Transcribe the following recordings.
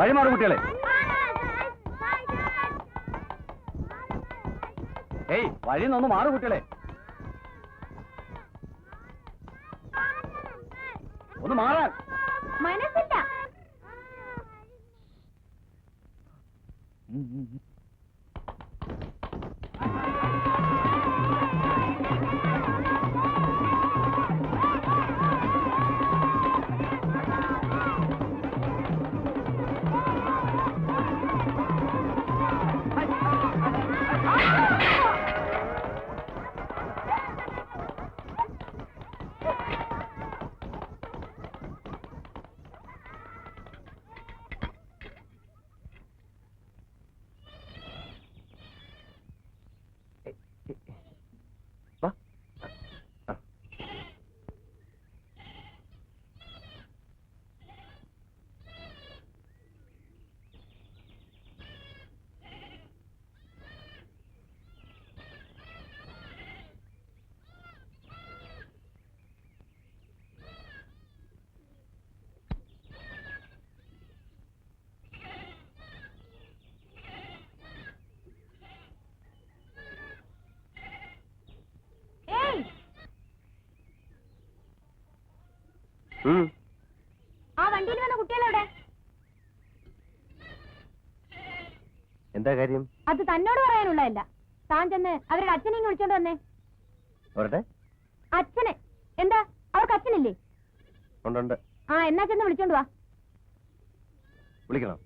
ഏയ് വഴി മാറും കുട്ടികളെ. ഏയ് വഴി നിന്ന് മാറും കുട്ടികളെ. ആ വണ്ടിയിൽ വന്ന കുട്ടികളെവിടെ എന്താ കാര്യം? അത് തന്നോട് പറയാനുള്ളതല്ല. താൻ ചെന്ന് അവരുടെ അച്ഛനെയും വിളിച്ചോണ്ട് വന്നേ. അവരുടെ അച്ഛനെ. എന്താ? അവർക്ക് അച്ഛനില്ലേ? ഉണ്ടുണ്ട് ആ എന്നാ ചെന്ന് വിളിച്ചോണ്ട് വാ. വിളിക്കണം.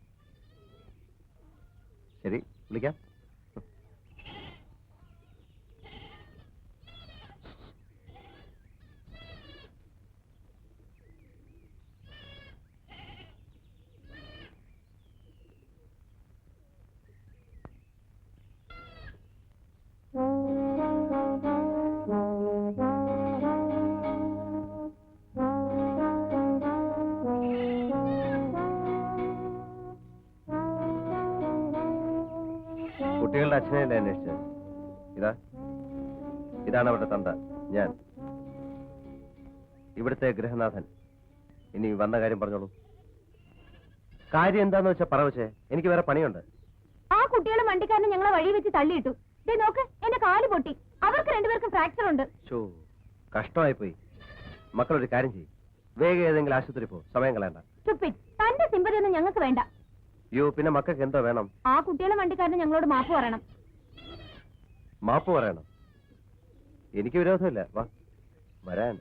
ശരി വിളിക്കാം. കുട്ടികളുടെ അച്ഛനെയല്ലേ അന്വേഷിച്ചത്. ഇതാ. ഇതാണ് അവരുടെ തന്ത. ഞാൻ. ഇവിടുത്തെ ഗൃഹനാഥൻ. ഇനി വന്ന കാര്യം പറഞ്ഞോളൂ. കാര്യം എന്താന്ന് വെച്ചാ പറ വെച്ചേ എനിക്ക് വേറെ പണിയുണ്ട്. ആ കുട്ടികളും വണ്ടിക്കാരനെ ഞങ്ങളെ വഴി വെച്ച് തള്ളിയിട്ടു. ദേ നോക്ക് എന്റെ കാൽ പൊട്ടി. അവർക്ക് രണ്ടുപേർക്കും ഫ്രാക്ചർ ഉണ്ട്. ഷോ കഷ്ടമായി പോയി മക്കളൊരു കാര്യം ചെയ്യും. വേഗം ഏതെങ്കിലും ആശുപത്രി പോ. സമയം കളയണ്ട. തന്റെ സിമ്പതി ഒന്നും ഞങ്ങൾക്ക് വേണ്ട. അയ്യോ പിന്നെ മക്കൾക്ക് എന്തോ വേണം? ആ കുട്ടികളെ വണ്ടിക്കാരന് ഞങ്ങളോട് മാപ്പ് പറയണം. മാപ്പ് പറയണം? എനിക്ക് വിരോധമില്ല വാ വരാൻ.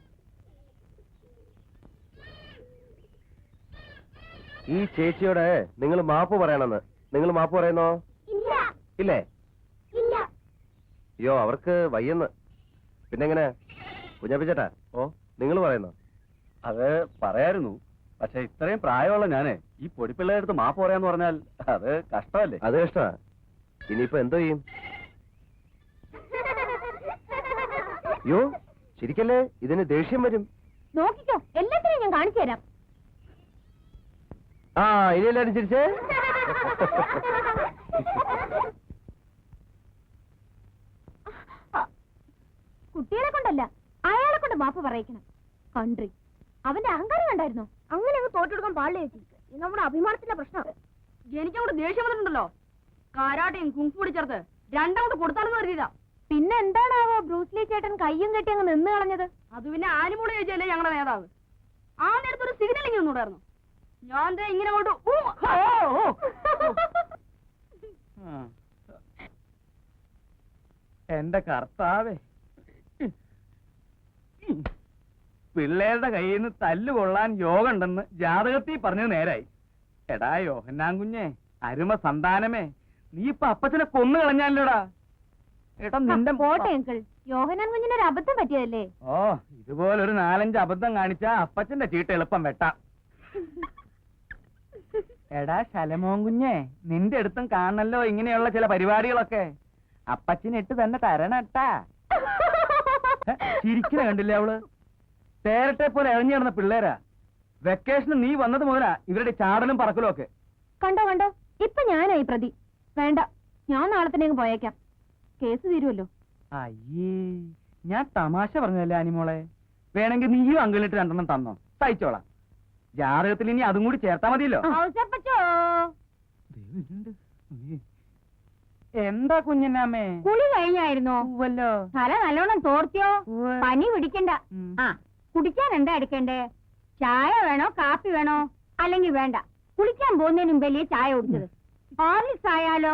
ഈ ചേച്ചിയോടെ നിങ്ങൾ മാപ്പ് പറയണമെന്ന്. നിങ്ങൾ മാപ്പ് പറയുന്നോ? ഇല്ല. അയ്യോ അവർക്ക് വയ്യെന്ന്. പിന്നെങ്ങനെ? കുഞ്ഞാപ്പിച്ചേട്ടാ ഓ? നിങ്ങൾ പറയുന്നോ? അത് പറയായിരുന്നു. പക്ഷെ ഇത്രയും പ്രായമുള്ള ഞാനേ ഈ പൊടിപ്പിള്ളയുടെ അടുത്ത് മാപ്പ് പറയാന്ന് പറഞ്ഞാൽ അത് കഷ്ടമല്ലേ? അത് കഷ്ടാ ഇനിയിപ്പോ എന്തോ ചെയ്യും? യോ ശരിക്കല്ലേ? ഇതിന് ദേഷ്യം വരും. നോക്കിക്കോ എല്ലാത്തിനും ഞാൻ കാണിച്ചു തരാം. ആ ഇനി എല്ലാരും ചിരിച്ചേ? കുട്ടികളെ കൊണ്ടല്ല അയാളെ കൊണ്ട് മാപ്പ് പറയിക്കണം. കൺട്രി അവന്റെ അഹങ്കാരം കണ്ടായിരുന്നോ? പാടില്ല ചേച്ചി ഇത് നമ്മുടെ അഭിമാനത്തിന്റെ പ്രശ്നം. എനിക്കങ്ങോട്ട് ദേഷ്യം വന്നിട്ടുണ്ടല്ലോ. കാരാട്ടയും ചേർത്ത് രണ്ടങ്ങോട്ട് കൊടുത്താണെന്ന് കരുതിയതാ. പിന്നെ എന്താണാവോ ബ്രൂസ്ലി ചേട്ടൻ കയ്യും കെട്ടി അങ്ങ് നിന്ന് കളഞ്ഞത്? അത് പിന്നെ ആനിമൂൾ ചോദിച്ചല്ലേ ഞങ്ങളുടെ നേതാവ്. ആ നേരത്തൊരു സിഗ്നലിംഗ് ഒന്നുണ്ടായിരുന്നു ഞാൻ ദേ ഇങ്ങനെ അങ്ങോട്ട് ഊ, ഓ, ഓ. എന്റെ കർത്താവേ. പിള്ളേരുടെ കയ്യിൽ നിന്ന് തല്ല് കൊള്ളാൻ യോഗ ഉണ്ടെന്ന് ജാതകത്തിൽ പറഞ്ഞത് നേരായി. എടാ യോഹന്നാൻ കുഞ്ഞെ അരുമ സന്താനമേ നീ ഇപ്പൊ അപ്പച്ചനെ കൊന്നു കളഞ്ഞാലോടാ ഏട്ടാ നിന്റെ പോട്ടെ അങ്കിൾ. യോഹനാൻ കുഞ്ഞിന് ഒരു അബദ്ധം പറ്റിയതല്ലേ? ഓ ഇതുപോലൊരു നാലഞ്ച് അബദ്ധം കാണിച്ചാ അപ്പച്ചന്റെ ചീട്ട് എളുപ്പം വെട്ടാം. എടാ ശലമോൻ കുഞ്ഞെ നിന്റെ അടുത്തും കാണല്ലോ ഇങ്ങനെയുള്ള ചില പരിപാടികളൊക്കെ. അപ്പച്ചനിട്ട് തന്നെ തരണട്ടാ. ചിരിക്കണ കണ്ടില്ലേ അവൾ? തേരട്ടെ പോലെ എഴഞ്ഞു കിടന്ന പിള്ളേരാ. വെക്കേഷന് നീ വന്നത് മുതലാ ഇവരുടെ ചാടലും പറക്കലും ഒക്കെ. കണ്ടോ കണ്ടോ? ഇപ്പൊ ഞാനായി പ്രതി. വേണ്ട ഞാൻ നാളെ തന്നെ പോയേക്കാം. കേസ് തീരുമല്ലോ അയ്യേ ഞാൻ തമാശ പറഞ്ഞതല്ലേ അനിമോളെ വേണമെങ്കിൽ നീയും അങ്കിളിട്ട് രണ്ടെണ്ണം തന്നോ. തയ്ച്ചോളാം ജാതകത്തിൽ ഇനി അതും കൂടി ചേർത്താ മതിയല്ലോ. എന്താ കുഞ്ഞിനാമേ കുളി കഴിഞ്ഞായിരുന്നോ? തല നല്ലോണം തോർത്തിയോ. പനി പിടിക്കണ്ട. ആ കുടിക്കാൻ എന്താ എടുക്കണ്ടേ? ചായ വേണോ കാപ്പി വേണോ? അല്ലെങ്കിൽ വേണ്ട. കുളിക്കാൻ പോകുന്നതിന് മുമ്പല്ലേ ചായ കുടിച്ചത്? ഹോർലിക്സ് ആയാലോ?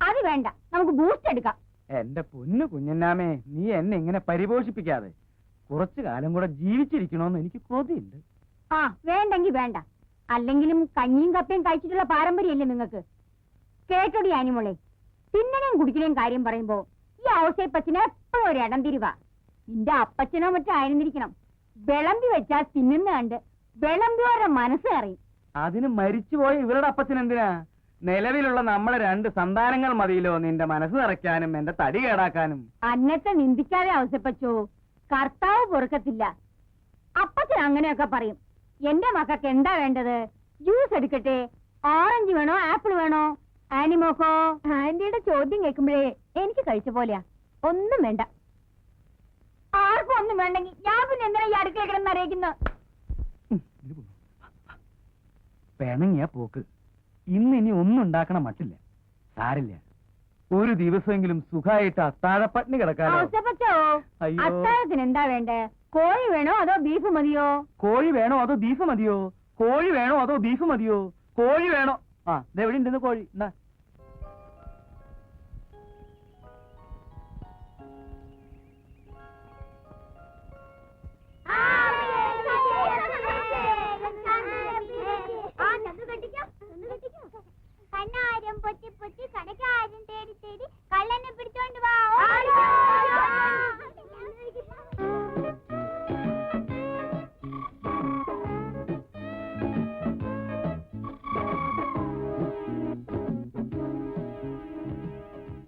അത് വേണ്ട. നമുക്ക് ബൂസ്റ്റ് എടുക്കാം. എന്റെ പൊന്നു കുഞ്ഞന്നാമേ നീ എന്നെ ഇങ്ങനെ പരിപോഷിപ്പിക്കാതെ കുറച്ചു കാലം കൂടെ ജീവിച്ചിരിക്കണോന്ന് എനിക്ക് കൊതിയുണ്ട്. ആ വേണ്ടെങ്കി വേണ്ട. അല്ലെങ്കിലും കഞ്ഞിയും കപ്പയും കഴിച്ചിട്ടുള്ള പാരമ്പര്യമല്ലേ നിങ്ങൾക്ക്? കേട്ടോടി ആനിമോളെ. തിന്നണേം കുടിക്കണേം കാര്യം പറയുമ്പോ ഈ ഔസേപ്പച്ചന് എപ്പോഴും ഒരു ഇടം തിരിവാ നിന്റെ അപ്പച്ചനോ മറ്റോ ആയിരുന്നിരിക്കണം. വിളമ്പി വെച്ചാൽ തിന്നുന്ന കണ്ട് ഓരോ മനസ്സ് അറിയും അതിന് മരിച്ചുപോയ ഇവരുടെ അപ്പച്ചൻ എന്തിനാ? നിലവിലുള്ള നമ്മളെ രണ്ട് സന്താനങ്ങൾ മതിയിലോ നിന്റെ മനസ്സ് നിറയ്ക്കാനും എന്റെ തടി കേടാക്കാനും. അന്നത്തെ നിന്ദിക്കാതെ ഔസേപ്പച്ചോ കർത്താവ് പൊറുക്കത്തില്ല. അപ്പച്ചൻ അങ്ങനെയൊക്കെ പറയും. എന്റെ മക്കൾക്ക് എന്താ വേണ്ടത്? ജ്യൂസ് എടുക്കട്ടെ? ഓറഞ്ച് വേണോ? ആപ്പിൾ വേണോ? ആനിമോക്കോ? ആന്റിയുടെ ചോദ്യം കേൾക്കുമ്പോഴേ എനിക്ക് കഴിച്ച പോലെയാ. ഒന്നും വേണ്ട. ആർക്കും ഒന്നും വേണ്ടെങ്കിൽ ഞാൻ പിന്നെ എന്തിനാ ഈ അടുക്കള കിടന്ന് അറിയിക്കുന്നു പിണങ്ങിയ പോക്ക്. ഇന്ന് ഇനി ഒന്നും ഉണ്ടാക്കണ മട്ടില്ല. സാരില്ല. ഒരു ദിവസമെങ്കിലും സുഖമായിട്ട് അത്താഴപ്പട്ടിണി കിടക്കാനോ ഔസേപ്പച്ചോ അയ്യോ. അത്താഴത്തിന് എന്താ വേണ്ടേ? കോഴി വേണോ അതോ ബീഫ് മതിയോ? കോഴി വേണോ അതോ ബീഫ് മതിയോ? കോഴി വേണോ അതോ ബീഫ് മതിയോ? കോഴി വേണോ? ആ എവിടെ ഉണ്ടെന്ന് കോഴി. എന്നാ കണ്ണാരം പൊത്തി പൊത്തി കണക്കാരും തേടി തേടി കള്ളനെ പിടിച്ചോണ്ട് വാ.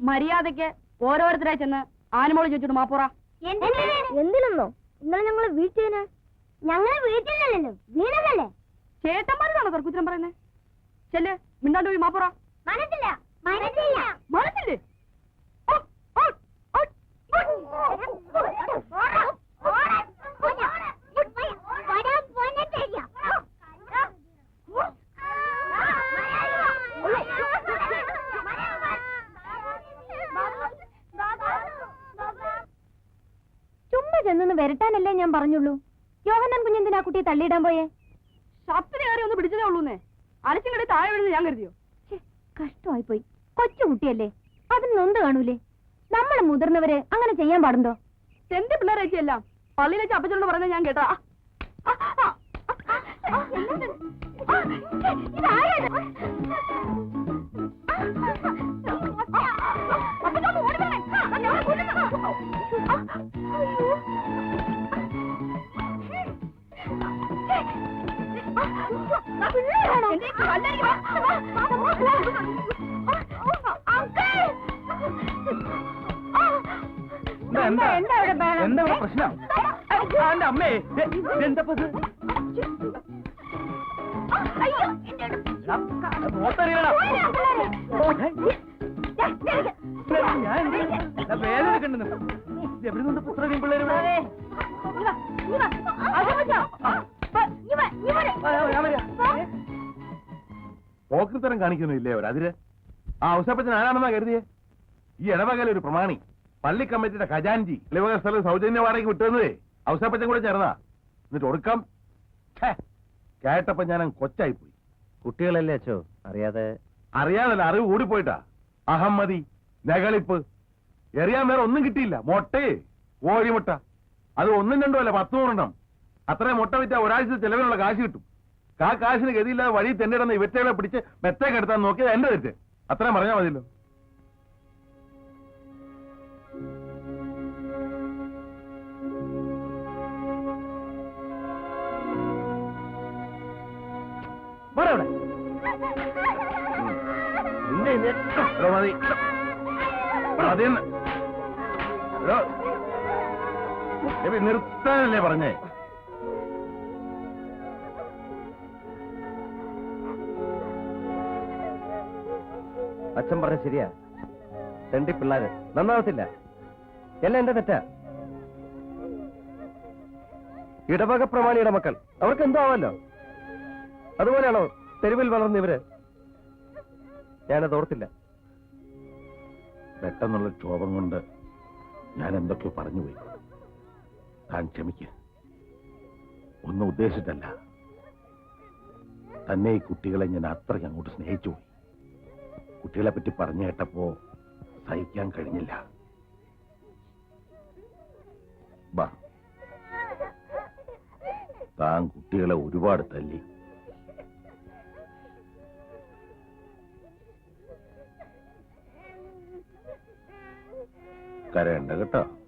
മര്യാദയ്ക്ക് ഓരോരുത്തരായി ചെന്ന് ആനമോൾ ചോദിച്ചിട്ട് മാപ്പുറ. എന്തിനൊന്നോ? ഇന്നലെ ഞങ്ങൾ വീട്ടിന് ഞങ്ങളെ വീട്ടിലല്ലല്ലോ വീണതല്ലേ? ചേട്ടന്മാരോടാണോ തർക്കുത്തരം പറയുന്നത് ചെല്ല്. മിണ്ടാണ്ട് പോയി മാപ്പുറ? മനസ്സില്ല മനസ്സില്ല മനസ്സില്ലേ ചുമ്മാ ചെന്നൊന്ന് വരട്ടാനല്ലേ ഞാൻ പറഞ്ഞുള്ളൂ. യോഹന്നാൻ കുഞ്ഞെന്തിനാ കുട്ടിയെ തള്ളിയിടാൻ പോയേ? ഷർട്ടിന് കയറി ഒന്ന് പിടിച്ചതേ ഉള്ളൂന്നേ. അലച്ചും കടി താഴെ വീഴുന്ന ഞാൻ കരുതിയോ കഷ്ടമായി പോയി കൊച്ചു കുട്ടിയല്ലേ അതിന് നൊന്ത് കാണൂലേ നമ്മളെ മുതിർന്നവര് അങ്ങനെ ചെയ്യാൻ പാടുണ്ടോ എന്റെ പിള്ളേരെ എല്ലാം പള്ളിയിൽ വെച്ച് അപ്പച്ചനോട് പറയുന്നത് ഞാൻ കേട്ടാ ആ, മോട്ടറിയടാ. ഞാൻ എന്ത് ചെയ്യും? ഞാൻ വേദന എടുക്കണ്ടെന്ന്. ഇത് എവിടെ നിന്ന് പുത്ര പിള്ളേര് കാണിക്കുന്നില്ലേ അവരതിര് അതിര് ആ ഔസപ്പച്ചൻ ആരാണെന്നാ കരുതിയേ? ഈ ഇടവകയിലെ ഒരു പ്രമാണി പള്ളി കമ്മിറ്റിയുടെ ഖജാൻജി ഇലവക സ്ഥലം സൗജന്യ വാടകയ്ക്ക് വിട്ടുവന്നതേ ഔസപ്പച്ചൻ കൂടെ ചേർന്നാ. എന്നിട്ട് ഒടുക്കം കേട്ടപ്പോ ഞാൻ കൊച്ചായി പോയി കുട്ടികളല്ലേ അച്ഛോ അറിയാതെ അറിയാതല്ല അറിവ് കൂടിപ്പോയിട്ടാ. അഹമ്മതി നകളിപ്പ് എറിയാൻ വേറെ ഒന്നും കിട്ടിയില്ല. മൊട്ടേ കോഴിമുട്ട. അത് ഒന്നും രണ്ടോ അല്ല പത്ത് നൂറെണ്ണം അത്രയും മുട്ട വിറ്റാ ഒരാഴ്ച ചെലവിനുള്ള കാശ് കിട്ടും. ആ കാശിന് ഗതിയില്ലാതെ വഴി തെണ്ടിടുന്ന ഇവറ്റകളെ പിടിച്ച് മെത്തേക്ക് കെടുത്താൻ നോക്കിയത് എന്റെ തെറ്റ്. അത്രയും പറഞ്ഞാൽ മതിയല്ലോ. മതി. നിർത്താനല്ലേ പറഞ്ഞേ? അച്ഛൻ പറഞ്ഞ ശരിയാ. രണ്ടി പിള്ളാര്. നന്നാവത്തില്ല. എല്ലാം എന്റെ തെറ്റാ. ഇടവക പ്രമാണിയുടെ മക്കൾ. അവർക്ക് എന്തോ ആവല്ലോ അതുപോലെയാണോ തെരുവിൽ വളർന്ന ഇവർ? ഞാനത് ഓർത്തില്ല. പെട്ടെന്നുള്ള ക്ഷോഭം കൊണ്ട് ഞാൻ എന്തൊക്കെയോ പറഞ്ഞുപോയി താൻ ക്ഷമിക്ക. ഒന്നും ഉദ്ദേശിച്ചല്ല തന്നെ ഈ കുട്ടികളെ ഞാൻ അത്രയ്ക്ക് അങ്ങോട്ട് സ്നേഹിച്ചു പോയി. കുട്ടികളെ പറ്റി പറഞ്ഞു കേട്ടപ്പോ സഹിക്കാൻ കഴിഞ്ഞില്ല. ബാ. താൻ കുട്ടികളെ ഒരുപാട് തല്ലി. കരയണ്ട കേട്ടോ.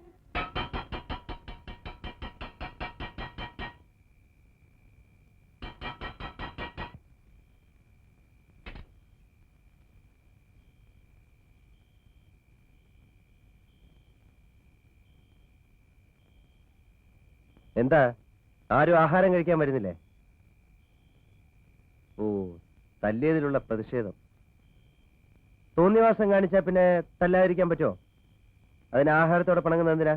എന്താ? ആരും ആഹാരം കഴിക്കാൻ വരുന്നില്ലേ? ഓ തല്ലിയതിലുള്ള പ്രതിഷേധം. തോന്നിവാസം കാണിച്ചാ പിന്നെ തല്ലാതിരിക്കാൻ പറ്റുമോ അതിന് ആഹാരത്തോടെ പണങ്ങുന്ന എന്തിനാ?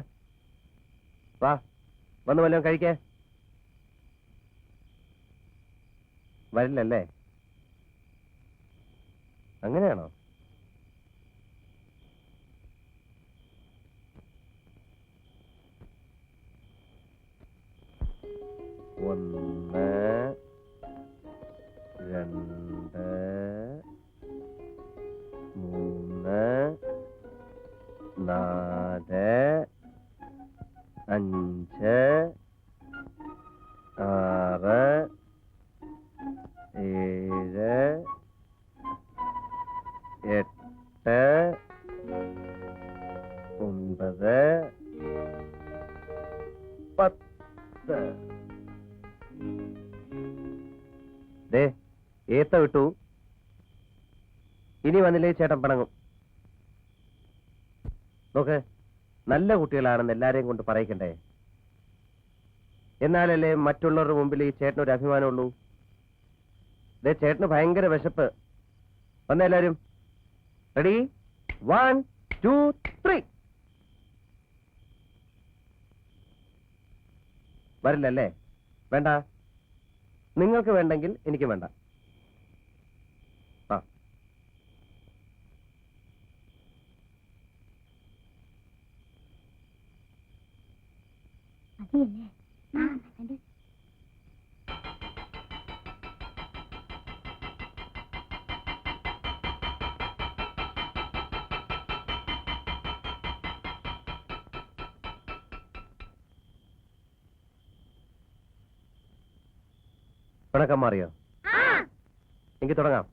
വാ വന്ന് വല്ലതും കഴിക്കേ. വരില്ലല്ലേ? അങ്ങനെയാണോ? ഒമ്പത് പത്ത്. ദേ ഏത്ത വിട്ടു. ഇനി വന്നില്ലേ ചേട്ടൻ പിണങ്ങും. നോക്ക് നല്ല കുട്ടികളാണെന്ന് എല്ലാരെയും കൊണ്ട് പറയിക്കണ്ടേ? എന്നാലല്ലേ മറ്റുള്ളവരുടെ മുമ്പിൽ ഈ ചേട്ടനൊരു അഭിമാനമുള്ളൂ? ദേ ചേട്ടന് ഭയങ്കര വിശപ്പ്. വന്ന എല്ലാരും റെഡി വൺ ടു ത്രീ വരില്ലല്ലേ? വേണ്ട. നിങ്ങൾക്ക് വേണ്ടെങ്കിൽ എനിക്ക് വേണ്ട. ആ. മതിയല്ലേ പിണക്കം മാറിയോ? എനിക്ക് തുടങ്ങാം.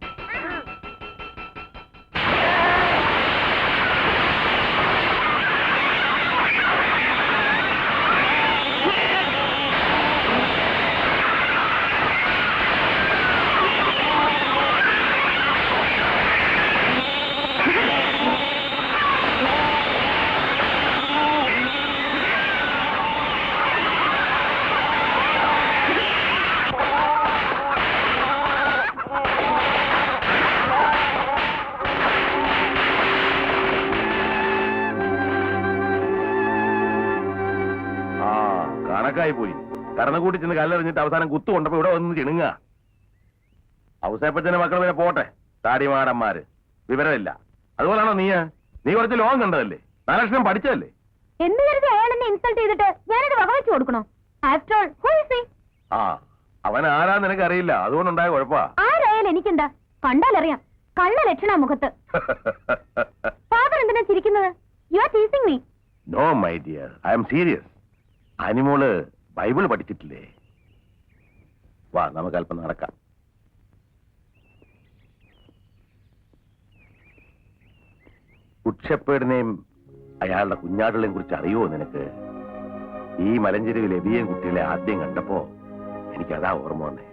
കടന്നുകൂട്ടി ചെന്ന് കല്ലെറിഞ്ഞിട്ട് അവസാനം കുത്തു കൊണ്ടപ്പോ ഇവിടെ വന്ന് ചിണുങ്ങ ഔസേപ്പച്ചന്റെ മക്കൾ പിന്നെ പോട്ടെ. താടിമാടന്മാര്. വിവരമില്ല. അതുപോലാണോ നീ നീ കുറച്ച് ലോകം കണ്ടതല്ലേ? നാലക്ഷരം പഠിച്ചതല്ലേ? എന്ന് കരുതി അയാൾ എന്നെ ഇൻസൾട്ട് ചെയ്തിട്ട് ഞാനത് വകവെച്ച് കൊടുക്കണോ? ആഫ്റ്റർ ഓൾ ഹൂ ഇസ് ആ അവൻ ആരാ നിനക്ക് അറിയില്ല അതുകൊണ്ടുണ്ടായ കുഴപ്പാ. ആരായാലും എനിക്കെന്താ? കണ്ടാലറിയാം. കള്ള ലക്ഷണ മുഖത്ത്. ഫാദർ എന്തിനാ ചിരിക്കുന്നത്? You are teasing me no my dear I am serious Animol Bible പഠിച്ചിട്ടില്ലേ? വാ നമുക്ക് അല്പം നടക്കാം. ഉക്ഷപ്പേടിനെയും അയാളുടെ കുഞ്ഞാടുകളെയും കുറിച്ച് അറിയുമോ നിനക്ക്? ഈ മലഞ്ചെരുവിൽ എബിയൻ കുട്ടികളെ ആദ്യം കണ്ടപ്പോ എനിക്കതാ ഓർമ്മ വന്നേ.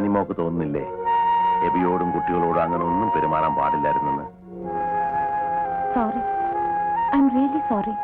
ഇപ്പൊ അനിമോക്ക് തോന്നുന്നില്ലേ? എബിയോടും കുട്ടികളോടും അങ്ങനെ ഒന്നും പെരുമാറാൻ പാടില്ലായിരുന്നെന്ന്. Sorry I am really sorry